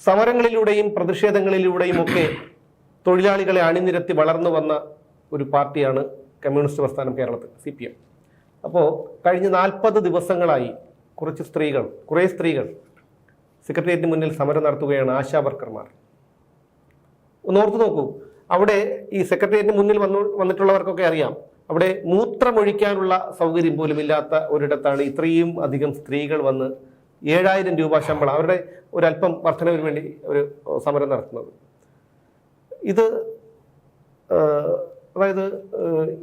സമരങ്ങളിലൂടെയും പ്രതിഷേധങ്ങളിലൂടെയും ഒക്കെ തൊഴിലാളികളെ അണിനിരത്തി വളർന്നു വന്ന ഒരു പാർട്ടിയാണ് കമ്മ്യൂണിസ്റ്റ് പ്രസ്ഥാനം കേരളത്തിൽ സി പി എം അപ്പോൾ കഴിഞ്ഞ നാൽപ്പത് ദിവസങ്ങളായി കുറച്ച് സ്ത്രീകൾ കുറേ സ്ത്രീകൾ സെക്രട്ടേറിയറ്റിന് മുന്നിൽ സമരം നടത്തുകയാണ് ആശാ വർക്കർമാർ. ഒന്ന് ഓർത്തു നോക്കൂ അവിടെ ഈ സെക്രട്ടേറിയറ്റിന് മുന്നിൽ വന്നു വന്നിട്ടുള്ളവർക്കൊക്കെ അറിയാം അവിടെ മൂത്രമൊഴിക്കാനുള്ള സൗകര്യം പോലും ഇല്ലാത്ത ഒരിടത്താണ് ഇത്രയും അധികം സ്ത്രീകൾ വന്ന് ഏഴായിരം രൂപ ശമ്പളം അവരുടെ ഒരല്പം വർധനവിന് വേണ്ടി ഒരു സമരം നടത്തുന്നത്. ഇത് അതായത്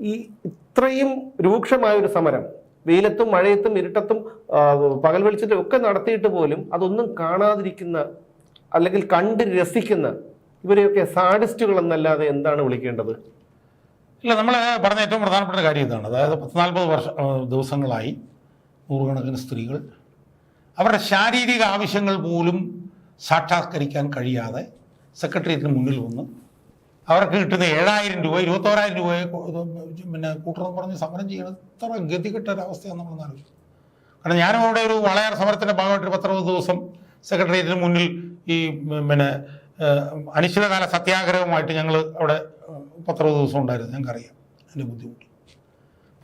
ഈ ഇത്രയും രൂക്ഷമായ ഒരു സമരം വെയിലത്തും മഴയത്തും ഇരുട്ടത്തും പകൽ വെളിച്ചത്തും ഒക്കെ നടത്തിയിട്ട് പോലും അതൊന്നും കാണാതിരിക്കുന്ന അല്ലെങ്കിൽ കണ്ട് രസിക്കുന്ന ഇവരെയൊക്കെ സാഡിസ്റ്റുകൾ എന്നല്ലാതെ എന്താണ് വിളിക്കേണ്ടത്? ഇല്ല നമ്മൾ പറഞ്ഞ ഏറ്റവും പ്രധാനപ്പെട്ട കാര്യം ഇതാണ്. അതായത് പത്ത് നാൽപ്പത് വർഷ ദിവസങ്ങളായി നൂറുകണക്കിന് സ്ത്രീകൾ അവരുടെ ശാരീരിക ആവശ്യങ്ങൾ പോലും സാക്ഷാത്കരിക്കാൻ കഴിയാതെ സെക്രട്ടേറിയറ്റിന് മുന്നിൽ വന്ന്. അവർക്ക് കിട്ടുന്ന ഏഴായിരം രൂപ ഇരുപത്തോരായിരം രൂപയെ പിന്നെ കൂട്ടണമെന്ന് പറഞ്ഞ് സമരം ചെയ്യണത് ഇത്ര ഗതികെട്ട ഒരവസ്ഥയാണ് നമ്മൾ ആലോചിക്കും കാരണം ഞാനും അവിടെ ഒരു വളയാർ സമരത്തിന്റെ ഭാഗമായിട്ട് പത്തറുപത് ദിവസം സെക്രട്ടേറിയറ്റിന് മുന്നിൽ ഈ പിന്നെ അനിശ്ചിതകാല സത്യാഗ്രഹവുമായിട്ട് ഞങ്ങൾ അവിടെ പത്തറുപത് ദിവസം ഉണ്ടായിരുന്നു. ഞങ്ങൾക്കറിയാം. അതിന്റെ ബുദ്ധിമുട്ട്.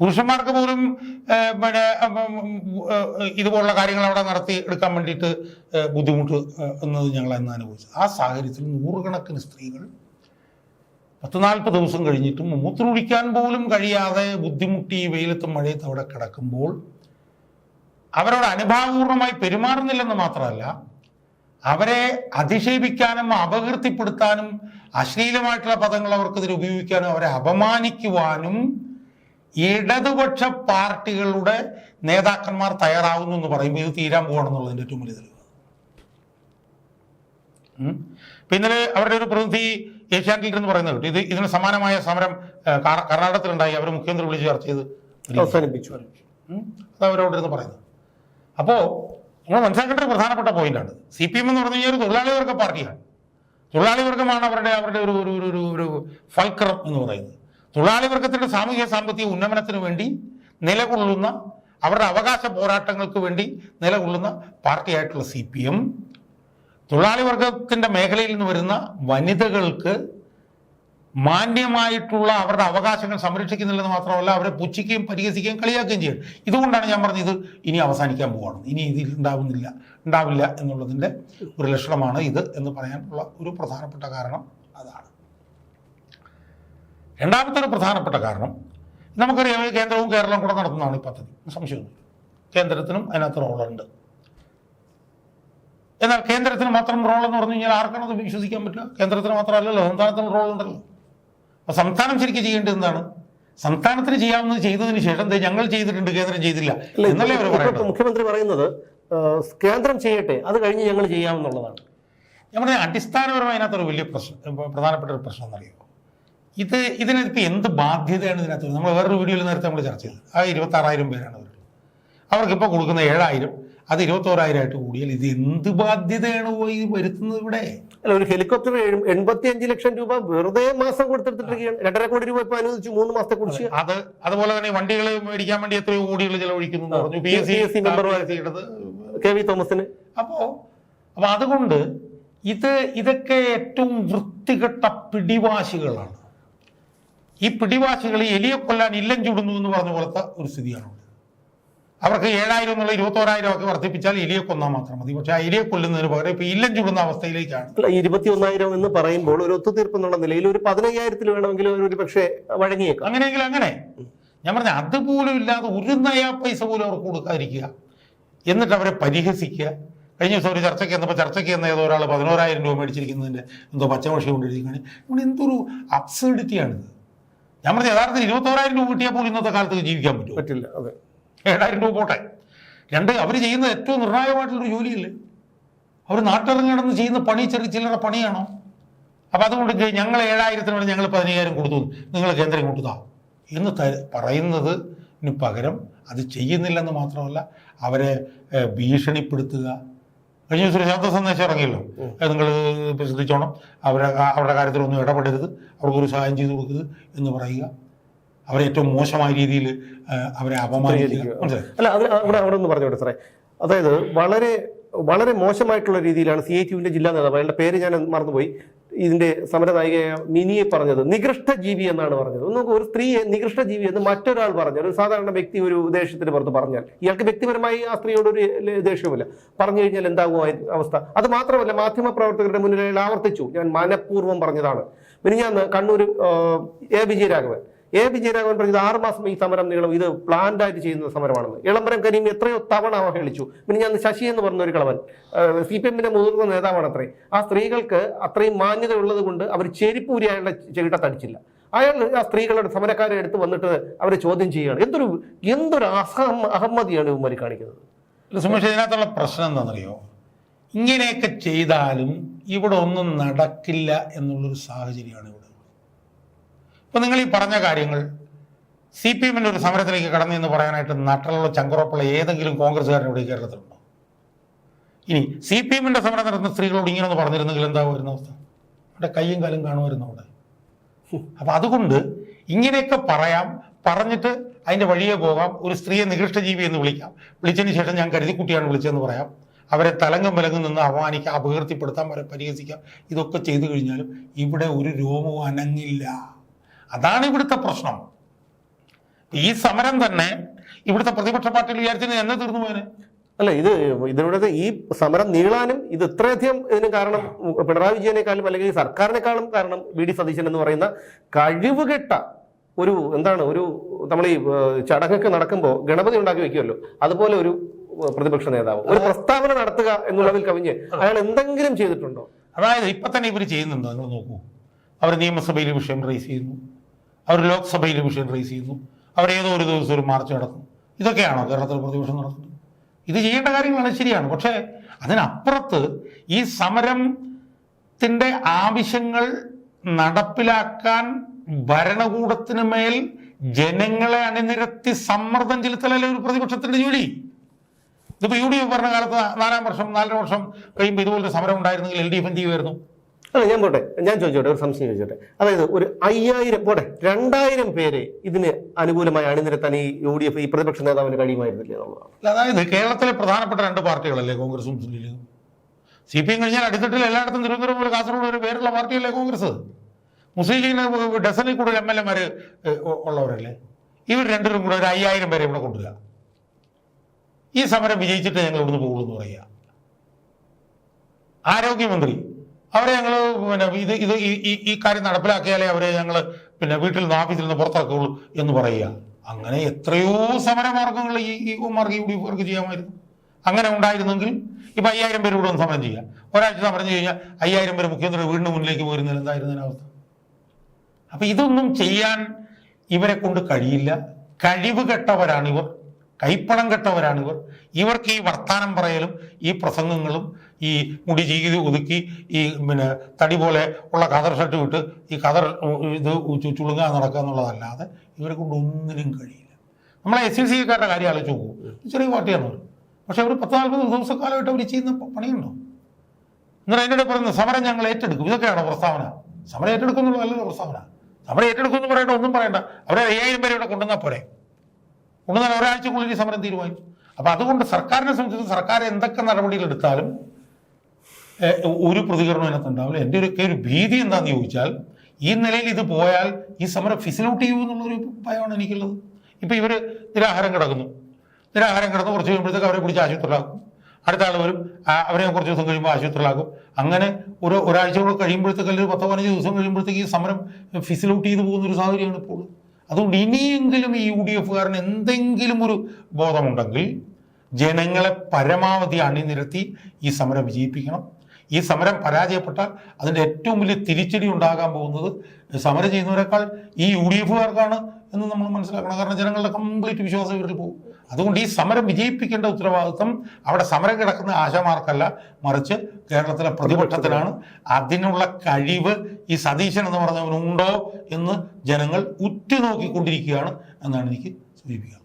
പുരുഷന്മാർക്ക് പോലും പിന്നെ ഇതുപോലുള്ള കാര്യങ്ങൾ അവിടെ നടത്തി എടുക്കാൻ വേണ്ടിയിട്ട് ബുദ്ധിമുട്ട് എന്നത് ഞങ്ങൾ അന്ന് അനുഭവിച്ചു ആ സാഹചര്യത്തിൽ നൂറുകണക്കിന് സ്ത്രീകൾ പത്ത് നാൽപ്പത് ദിവസം കഴിഞ്ഞിട്ടും മൂത്രമൊഴിക്കാൻ പോലും കഴിയാതെ ബുദ്ധിമുട്ടി വെയിലത്തും മഴയത്തും അവിടെ കിടക്കുമ്പോൾ അവരോട് അനുഭാവപൂർണമായി പെരുമാറുന്നില്ലെന്ന് മാത്രമല്ല അവരെ അധിക്ഷേപിക്കാനും അപകീർത്തിപ്പെടുത്താനും അശ്ലീലമായിട്ടുള്ള പദങ്ങൾ അവർക്കെതിരെ ഉപയോഗിക്കാനും അവരെ അപമാനിക്കുവാനും ഇടതുപക്ഷ പാർട്ടികളുടെ നേതാക്കന്മാർ തയ്യാറാവുന്നു എന്ന് പറയുമ്പോൾ ഇത് തീരാൻ പോകണമെന്നുള്ളതിന്റെ ഏറ്റവും വലിയ തെളിവ് പിന്നെ അവരുടെ ഒരു പ്രതിനിധി ഏഷ്യാനെറ്റിൽ എന്ന് പറയുന്നത് കേട്ടു. ഇത് ഇതിന് സമാനമായ സമരം കർണാടകത്തിലുണ്ടായി അവർ മുഖ്യമന്ത്രി വിളിച്ച് ചർച്ച ചെയ്ത് അവസാനിപ്പിച്ചു. അത് അവരോട് ഇരുന്ന് പറയുന്നത് അപ്പോൾ നമ്മൾ മനസ്സിലാക്കേണ്ട ഒരു പ്രധാനപ്പെട്ട പോയിന്റാണ് സി പി എം എന്ന് പറഞ്ഞു കഴിഞ്ഞാൽ ഒരു തൊഴിലാളി വർഗ പാർട്ടിയാണ് തൊഴിലാളി വർഗമാണ് അവരുടെ അവരുടെ ഒരു ഒരു ഒരു ഒരു ഒരു ഫൽക്രം എന്ന് പറയുന്നത് തൊഴിലാളി വർഗത്തിന്റെ സാമൂഹിക സാമ്പത്തിക ഉന്നമനത്തിന് വേണ്ടി നിലകൊള്ളുന്ന അവരുടെ അവകാശ പോരാട്ടങ്ങൾക്ക് വേണ്ടി നിലകൊള്ളുന്ന പാർട്ടിയായിട്ടുള്ള സി പി എം. തൊഴിലാളി വർഗത്തിന്റെ മേഖലയിൽ നിന്ന് വരുന്ന വനിതകൾക്ക് മാന്യമായിട്ടുള്ള അവരുടെ അവകാശങ്ങൾ സംരക്ഷിക്കുന്നില്ലെന്ന് മാത്രമല്ല അവരെ പുച്ഛിക്കുകയും പരിഹസിക്കുകയും കളിയാക്കുകയും ചെയ്യും ഇതുകൊണ്ടാണ് ഞാൻ പറഞ്ഞത് ഇനി അവസാനിക്കാൻ പോവാണ്. ഇനി ഇതിൽ ഉണ്ടാവുന്നില്ല ഉണ്ടാവില്ല എന്നുള്ളതിന്റെ ഒരു ലക്ഷണമാണ് ഇത് എന്ന് പറയാനുള്ള ഒരു പ്രധാനപ്പെട്ട കാരണം അതാണ്. രണ്ടാമത്തെ ഒരു പ്രധാനപ്പെട്ട കാരണം നമുക്കറിയാം കേന്ദ്രവും കേരളവും കൂടെ നടത്തുന്നതാണ് ഈ പദ്ധതി. സംശയമില്ല. കേന്ദ്രത്തിനും അതിനകത്ത് റോളുണ്ട്. എന്നാൽ കേന്ദ്രത്തിന് മാത്രം റോൾ എന്ന് പറഞ്ഞു കഴിഞ്ഞാൽ ആർക്കാണ് അത് വിശ്വസിക്കാൻ പറ്റുക? കേന്ദ്രത്തിന് മാത്രമല്ലല്ലോ സംസ്ഥാനത്തിന് റോൾ ഉണ്ടല്ലോ. അപ്പൊ സംസ്ഥാനം ശരിക്കും ചെയ്യേണ്ടത് എന്താണ്? സംസ്ഥാനത്തിന് ചെയ്യാവുന്നത് ചെയ്തതിന് ശേഷം ഞങ്ങൾ ചെയ്തിട്ടുണ്ട് കേന്ദ്രം ചെയ്തില്ല. എന്നല്ലേ അവർ പറയുന്നത്? മുഖ്യമന്ത്രി പറയുന്നത് കേന്ദ്രം ചെയ്യട്ടെ അത് കഴിഞ്ഞ് ഞങ്ങൾ ചെയ്യാമെന്നുള്ളതാണ്. ഞാൻ പറഞ്ഞ അടിസ്ഥാനപരമായി അതിനകത്തൊരു വലിയ പ്രശ്നം പ്രധാനപ്പെട്ട ഒരു പ്രശ്നം എന്നറിയുമോ ഇത് ഇതിനിപ്പോൾ എന്ത് ബാധ്യതയാണ് ഇതിനകത്ത്? നമ്മൾ വേറൊരു വീഡിയോയിൽ നേരത്തെ നമ്മൾ ചർച്ച ചെയ്തത് ആ ഇരുപത്തി ആറായിരം പേരാണ് അവർ. അവർക്കിപ്പോൾ കൊടുക്കുന്ന ഏഴായിരം അത് ഇരുപത്തോരായിരമായിട്ട് കൂടിയാൽ ഇത് എന്ത് ബാധ്യതയാണ് പോയി വരുത്തുന്നത് ഇവിടെ? അല്ല ഒരു ഹെലികോപ്റ്റർ എൺപത്തി അഞ്ച് ലക്ഷം രൂപ വെറുതെ മാസം കൊടുത്തിട്ടിരിക്കുകയാണ് രണ്ടര കോടി രൂപ ഇപ്പൊ അനുവദിച്ചു മൂന്ന് മാസത്തെ കുറിച്ച് അത് അതുപോലെ തന്നെ വണ്ടികൾ മേടിക്കാൻ വേണ്ടി എത്രയോ കോടികൾ ചെലവഴിക്കുന്നു പറഞ്ഞു. P S C C K V തോമസിന്. അപ്പോ അപ്പൊ അതുകൊണ്ട് ഇത് ഇതൊക്കെ ഏറ്റവും വൃത്തികെട്ട പിടിവാശികളാണ്. ഈ പിടിവാശികൾ എലിയെ കൊല്ലാൻ ഇല്ലം ചൂടുന്നു എന്ന് പറഞ്ഞ പോലത്തെ ഒരു സ്ഥിതിയാണ്. അവർക്ക് ഏഴായിരം എന്നുള്ള ഇരുപത്തോരായിരം ഒക്കെ വർദ്ധിപ്പിച്ചാൽ എലിയെ കൊന്നാൽ മാത്രം മതി. പക്ഷെ ആ എലിയെ കൊല്ലുന്നതിന് പകരം ഇപ്പൊ ഇല്ലം ചൂടുന്ന അവസ്ഥയിലേക്കാണ്. അല്ല ഇരുപത്തി ഒന്നായിരം എന്ന് പറയുമ്പോൾ ഒരു ഒത്തുതീർപ്പ് എന്നുള്ള നിലയിൽ ഒരു പതിനയ്യായിരത്തിൽ വേണമെങ്കിൽ ഒരു പക്ഷേ വഴങ്ങിയേക്കാം. അങ്ങനെയെങ്കിൽ അങ്ങനെ. ഞാൻ പറഞ്ഞ അതുപോലും ഇല്ലാതെ ഒരു നയാ പൈസ പോലും അവർക്ക് കൊടുക്കാതിരിക്കുക. എന്നിട്ട് അവരെ പരിഹസിക്കുക. കഴിഞ്ഞ ദിവസം ഒരു ചർച്ചയ്ക്ക് എന്നപ്പോൾ ചർച്ചയ്ക്ക് എന്ന ഏതോ ഒരാൾ പതിനോരായിരം രൂപ മേടിച്ചിരിക്കുന്നതിന്റെ എന്തോ പച്ചമഷി കൊണ്ടിരിക്കുകയാണ്. ഇവിടെ എന്തൊരു അബ്സേഡിറ്റിയാണിത് ഞാൻ പറഞ്ഞ യഥാർത്ഥത്തിൽ ഇരുപത്തോരായിരം രൂപ കിട്ടിയാൽ പോലും ഇന്നത്തെ കാലത്ത് ജീവിക്കാൻ പറ്റും പറ്റില്ല അതെ. ഏഴായിരം രൂപ പോട്ടെ. രണ്ട് അവർ ചെയ്യുന്ന ഏറ്റവും നിർണായകമായിട്ടുള്ളൊരു ജോലിയില്ലേ? അവർ നാട്ടിറങ്ങണമെന്ന് ചെയ്യുന്ന പണി ചെറിയ ചില്ലറ പണിയാണോ? അപ്പം അതുകൊണ്ട് ഞങ്ങൾ ഏഴായിരത്തിന് വേണ്ടി ഞങ്ങൾ പതിനയ്യായിരം കൊടുത്തു. നിങ്ങൾ കേന്ദ്രം കൊടുത്താ എന്ന് പറയുന്നത് പറയുന്നതിന് പകരം അത് ചെയ്യുന്നില്ലെന്ന് മാത്രമല്ല അവരെ ഭീഷണിപ്പെടുത്തുക കഴിഞ്ഞ ദിവസം ശബ്ദ സന്ദേശം ഇറങ്ങിയല്ലോ. നിങ്ങൾ ശ്രദ്ധിച്ചോണം അവരെ അവരുടെ കാര്യത്തിലൊന്നും ഇടപെടരുത്. അവർക്കൊരു സഹായം ചെയ്തു കൊടുക്കരുത് എന്ന് പറയുക. അവരെ ഏറ്റവും മോശമായ രീതിയിൽ അവരെ അപമാനിക്കുക. പറഞ്ഞു അല്ല അത് അവിടെ അവിടെ ഒന്ന് പറഞ്ഞോട്ടെ സാറേ. അതായത് വളരെ വളരെ മോശമായിട്ടുള്ള രീതിയിലാണ് സി ഐ ടിയുവിന്റെ ജില്ലാ നേതാവ്. അയാളുടെ പേര് ഞാൻ മറന്നുപോയി. ഇതിന്റെ സമരനായികയായ മിനിയെ പറഞ്ഞത്. നികൃഷ്ട ജീവി എന്നാണ് പറഞ്ഞത്. ഒന്ന് നോക്കൂ ഒരു സ്ത്രീയെ നികൃഷ്ട ജീവി എന്ന് മറ്റൊരാൾ പറഞ്ഞു ഒരു സാധാരണ വ്യക്തി ഒരു ദേഷ്യത്തിന് പുറത്ത് പറഞ്ഞാൽ ഇയാൾക്ക് വ്യക്തിപരമായി ആ സ്ത്രീയോട് ഒരു ദേഷ്യവുമില്ല പറഞ്ഞു കഴിഞ്ഞാൽ എന്താകും ആ അവസ്ഥ? അത് മാത്രമല്ല മാധ്യമ പ്രവർത്തകരുടെ മുന്നിലായി ആവർത്തിച്ചു. ഞാൻ മനഃപൂർവം പറഞ്ഞതാണ്. പിന്നെ ഞാൻ Kannur A Vijayaraghavan. A P Jayaraghavan പറഞ്ഞത് ആറ് മാസം ഈ സമരം നീളും. ഇത് പ്ലാൻഡായിട്ട് ചെയ്യുന്ന സമരമാണെന്ന്. ഇളംബരം കരീം എത്രയോ തവണ അവഹേളിച്ചു. പിന്നെ ഞാൻ ശശി എന്ന് പറഞ്ഞ ഒരു കളവൻ സി പി എമ്മിന്റെ മുതിർന്ന നേതാവാണ് അത്രേ ആ സ്ത്രീകൾക്ക് അത്രയും മാന്യത ഉള്ളത് കൊണ്ട് അവർ ചെരിപ്പൂരി അയാളുടെ ചെകിട്ടത്തടിച്ചില്ല അയാൾ ആ സ്ത്രീകളുടെ സമരക്കാരെ എടുത്ത് വന്നിട്ട് അവരെ ചോദ്യം ചെയ്യുകയാണ്. എന്തൊരു എന്തൊരു അസഹം അഹമ്മതിയാണ് ഇവന്മാർ കാണിക്കുന്നത്. സുമേഷ് ഇതിനകത്തുള്ള പ്രശ്നം എന്താണെന്നറിയോ? ഇങ്ങനെയൊക്കെ ചെയ്താലും ഇവിടെ ഒന്നും നടക്കില്ല എന്നുള്ളൊരു സാഹചര്യമാണ് ഇവിടെ. ഇപ്പൊ നിങ്ങൾ ഈ പറഞ്ഞ കാര്യങ്ങൾ സി പി എമ്മിന്റെ ഒരു സമരത്തിലേക്ക് കടന്നു എന്ന് പറയാനായിട്ട് നട്ടലുള്ള ചങ്കുറപ്പുള്ള ഏതെങ്കിലും കോൺഗ്രസ്സുകാരൻ ഇവിടെ കേരളത്തിലുണ്ടോ? ഇനി സി പി എമ്മിന്റെ സമരം നടത്തുന്ന സ്ത്രീകളോട് ഇങ്ങനെ ഒന്ന് പറഞ്ഞിരുന്നെങ്കിൽ എന്താ വരുന്ന അവസ്ഥ? അവിടെ കയ്യും കാലും കാണുമായിരുന്നു അവിടെ. അപ്പൊ അതുകൊണ്ട് ഇങ്ങനെയൊക്കെ പറയാം പറഞ്ഞിട്ട് അതിന്റെ വഴിയെ പോകാം ഒരു സ്ത്രീയെ നികൃഷ്ട ജീവി എന്ന് വിളിക്കാം. വിളിച്ചതിന് ശേഷം ഞാൻ കരുതിക്കുട്ടിയാണ് വിളിച്ചതെന്ന് പറയാം. അവരെ തലങ്ങും വിലങ്ങും നിന്ന് അപമാനിക്കാം അപകീർത്തിപ്പെടുത്താം അവരെ പരിഹസിക്കാം. ഇതൊക്കെ ചെയ്തു കഴിഞ്ഞാലും ഇവിടെ ഒരു രോമവും അനങ്ങില്ല അതാണ് ഇവിടുത്തെ പ്രശ്നം. ഈ സമരം തന്നെ ഇവിടുത്തെ പ്രതിപക്ഷ പാർട്ടികൾ വിചാരിച്ചത് എന്നെ തീർന്നു പോയനെ. അല്ല ഇത് ഇതിലൂടെ ഈ സമരം നീളാനും ഇത് ഇത്രയധികം ഇതിന് കാരണം പിണറായി വിജയനേക്കാളും അല്ലെങ്കിൽ സർക്കാരിനേക്കാളും കാരണം വി ഡി സതീശൻ എന്ന് പറയുന്ന കഴിവുകെട്ട ഒരു എന്താണ് ഒരു നമ്മൾ ഈ ചടങ്ങൊക്കെ നടക്കുമ്പോൾ ഗണപതി ഉണ്ടാക്കി വെക്കുമല്ലോ അതുപോലെ ഒരു പ്രതിപക്ഷ നേതാവ്. ഒരു പ്രസ്താവന നടത്തുക എന്നുള്ളതിൽ കവിഞ്ഞ് അയാൾ എന്തെങ്കിലും ചെയ്തിട്ടുണ്ടോ? അതായത് ഇപ്പൊ തന്നെ ഇവർ ചെയ്യുന്നുണ്ടോ? നിങ്ങൾ നോക്കൂ. അവർ നിയമസഭയിൽ വിഷയം റേസ് ചെയ്യുന്നു. അവർ ലോക്സഭയിൽ വിഷയം റേസ് ചെയ്യുന്നു. അവർ ഏതോ ഒരു ദിവസം ഒരു മാർച്ച് നടത്തുന്നു. ഇതൊക്കെയാണോ കേരളത്തിൽ പ്രതിപക്ഷം നടത്തുന്നത്? ഇത് ചെയ്യേണ്ട കാര്യങ്ങളാണ് ശരിയാണ്. പക്ഷേ അതിനപ്പുറത്ത് ഈ സമരത്തിന്റെ ആവശ്യങ്ങൾ നടപ്പിലാക്കാൻ ഭരണകൂടത്തിന് മേൽ ജനങ്ങളെ അണിനിരത്തി സമ്മർദ്ദം ചെലുത്തലല്ലേ ഒരു പ്രതിപക്ഷത്തിന്റെ ജോലി? ഇതിപ്പോൾ യു ഡി എഫ് ഭരണകാലത്ത് നാലാം വർഷം നാലര വർഷം കഴിയുമ്പോൾ ഇതുപോലൊരു സമരം ഉണ്ടായിരുന്നെങ്കിൽ എൽ ഡി എഫ് എന്ത് ചെയ്യുമായിരുന്നു. അല്ല ഞാൻ പോട്ടെ. ഞാൻ ചോദിച്ചോട്ടെ ഒരു സംശയം ചോദിച്ചോട്ടെ. അതായത് ഒരു അയ്യായിരം പോട്ടെ രണ്ടായിരം പേരെ ഇതിന് അനുകൂലമായി അണിനിരത്താൻ ഈ യു ഡി എഫ് ഈ പ്രതിപക്ഷ നേതാവിന് കഴിയുമായിരുന്നില്ലേ എന്നുള്ളതാണ്. അതായത് കേരളത്തിലെ പ്രധാനപ്പെട്ട രണ്ട് പാർട്ടികളല്ലേ കോൺഗ്രസും ലീഗും? സി പി എം കഴിഞ്ഞാൽ അടിത്തട്ടിൽ എല്ലായിടത്തും തിരുവനന്തപുരം മുതൽ കാസർഗോഡ് ഒരു പേരുള്ള പാർട്ടിയല്ലേ കോൺഗ്രസ്? മുസ്ലിം ലീഗിന് ഡസനിൽ കൂടുതൽ എം എൽ എമാർ ഉള്ളവരല്ലേ? ഇവർ രണ്ടുപേരും കൂടെ ഒരു അയ്യായിരം പേരെ ഇവിടെ കൊണ്ടുവരിക. ഈ സമരം വിജയിച്ചിട്ട് ഞങ്ങൾ ഇവിടുന്ന് പോകുള്ളൂ എന്ന് പറയുക. ആരോഗ്യമന്ത്രി അവരെ ഞങ്ങൾ പിന്നെ ഇത് ഇത് ഈ- കാര്യം നടപ്പിലാക്കിയാലേ അവരെ ഞങ്ങൾ പിന്നെ വീട്ടിൽ നിന്ന് ഓഫീസിൽ നിന്ന് പുറത്തിറക്കുള്ളൂ എന്ന് പറയുക. അങ്ങനെ എത്രയോ സമരമാർഗങ്ങൾ ഈ ഈ മാർഗം ഡി എഫുകാർക്ക് ചെയ്യാമായിരുന്നു. അങ്ങനെ ഉണ്ടായിരുന്നെങ്കിൽ ഇപ്പൊ അയ്യായിരം പേര് ഇവിടെ ഒന്ന് സമരം ചെയ്യുക ഒരാഴ്ച സമരം കഴിഞ്ഞാൽ അയ്യായിരം പേര് മുഖ്യമന്ത്രി വീടിന് മുന്നിലേക്ക് പോയിരുന്നില്ല എന്തായിരുന്നു അതിനവസ്ഥ അപ്പൊ ഇതൊന്നും ചെയ്യാൻ ഇവരെ കൊണ്ട് കഴിയില്ല. കഴിവ് കെട്ടവരാണിവർ. കൈപ്പണം കെട്ടവരാണിവർ. ഇവർക്ക് ഈ വർത്താനം പറയലും ഈ പ്രസംഗങ്ങളും ഈ മുടി ചെയ്ത് ഒതുക്കി ഈ പിന്നെ തടി പോലെ ഉള്ള കതർ ഷർട്ട് വിട്ട് ഈ കതർ ഇത് ചുളുങ്ങാൻ നടക്കുക എന്നുള്ളതല്ലാതെ ഇവരെ കൊണ്ട് ഒന്നിനും കഴിയില്ല. നമ്മളെ എസ് സി സിക്കാരുടെ കാര്യം ആലോചിച്ച് നോക്കൂ. ചെറിയ പാർട്ടിയാണ് അവർ പക്ഷെ അവർ പത്ത് നാൽപ്പത് ദിവസക്കാലമായിട്ട് അവർ ചെയ്യുന്ന പണിയുണ്ടോ? എന്നിട്ട് അതിന്റെ പറയുന്നത് സമരം ഞങ്ങൾ ഏറ്റെടുക്കും. ഇതൊക്കെയാണോ പ്രസ്താവന? സമരം ഏറ്റെടുക്കും പ്രസ്താവന. സമരം ഏറ്റെടുക്കും എന്ന് പറയണ്ട ഒന്നും പറയണ്ട. അവരെ അയ്യായിരം പേരെ ഇവിടെ കൊണ്ടുവന്നാൽ പോരെ. കൊണ്ടുവന്നാൽ ഒരാഴ്ചക്കുള്ളിൽ സമരം തീരുമാനിക്കും അപ്പൊ അതുകൊണ്ട് സർക്കാരിനെ സംബന്ധിച്ച് സർക്കാർ എന്തൊക്കെ നടപടികൾ എടുത്താലും ഒരു പ്രതികരണം അതിനകത്ത് ഉണ്ടാവില്ല. എന്റെ ഒരു ഒരു ഭീതി എന്താണെന്ന് ചോദിച്ചാൽ ഈ നിലയിൽ ഇത് പോയാൽ ഈ സമരം ഫിസിലൗട്ട് ചെയ്യൂ എന്നുള്ളൊരു ഭയമാണ് എനിക്കുള്ളത്. ഇപ്പൊ ഇവർ നിരാഹാരം കിടക്കുന്നു. നിരാഹാരം കിടന്ന് കുറച്ച് കഴിയുമ്പോഴത്തേക്ക് അവരെ പിടിച്ച് ആശുപത്രിയിലാക്കും. അടുത്ത ആൾ വരും. അവരെ കുറച്ച് ദിവസം കഴിയുമ്പോൾ ആശുപത്രിയിലാക്കും. അങ്ങനെ ഒരു ഒരാഴ്ച കൂടെ കഴിയുമ്പോഴത്തേക്ക് അല്ലെങ്കിൽ പത്തോ പതിനഞ്ച് ദിവസം കഴിയുമ്പോഴത്തേക്ക് ഈ സമരം ഫിസിലൗട്ട് ചെയ്ത് പോകുന്ന ഒരു സാഹചര്യമാണ് ഇപ്പോൾ. അതുകൊണ്ട് ഇനിയെങ്കിലും ഈ യു ഡി എഫുകാരന് എന്തെങ്കിലും ഒരു ബോധമുണ്ടെങ്കിൽ ജനങ്ങളെ പരമാവധി അണിനിരത്തി ഈ സമരം വിജയിപ്പിക്കണം. ഈ സമരം പരാജയപ്പെട്ടാൽ അതിന്റെ ഏറ്റവും വലിയ തിരിച്ചടി ഉണ്ടാകാൻ പോകുന്നത് സമരം ചെയ്യുന്നവരെക്കാൾ ഈ യു ഡി എഫുകാർക്കാണ് എന്ന് നമ്മൾ മനസ്സിലാക്കണം. കാരണം ജനങ്ങളുടെ കംപ്ലീറ്റ് വിശ്വാസം ഇവരിൽ പോകും. അതുകൊണ്ട് ഈ സമരം വിജയിപ്പിക്കേണ്ട ഉത്തരവാദിത്വം അവിടെ സമരം കിടക്കുന്ന ആശമാർക്കല്ല. മറിച്ച് കേരളത്തിലെ പ്രതിപക്ഷത്തിനാണ്. അതിനുള്ള കഴിവ് ഈ സതീശൻ എന്ന് പറഞ്ഞവനുണ്ടോ എന്ന് ജനങ്ങൾ ഉറ്റുനോക്കിക്കൊണ്ടിരിക്കുകയാണ് എന്നാണ് എനിക്ക് സൂചിപ്പിക്കുക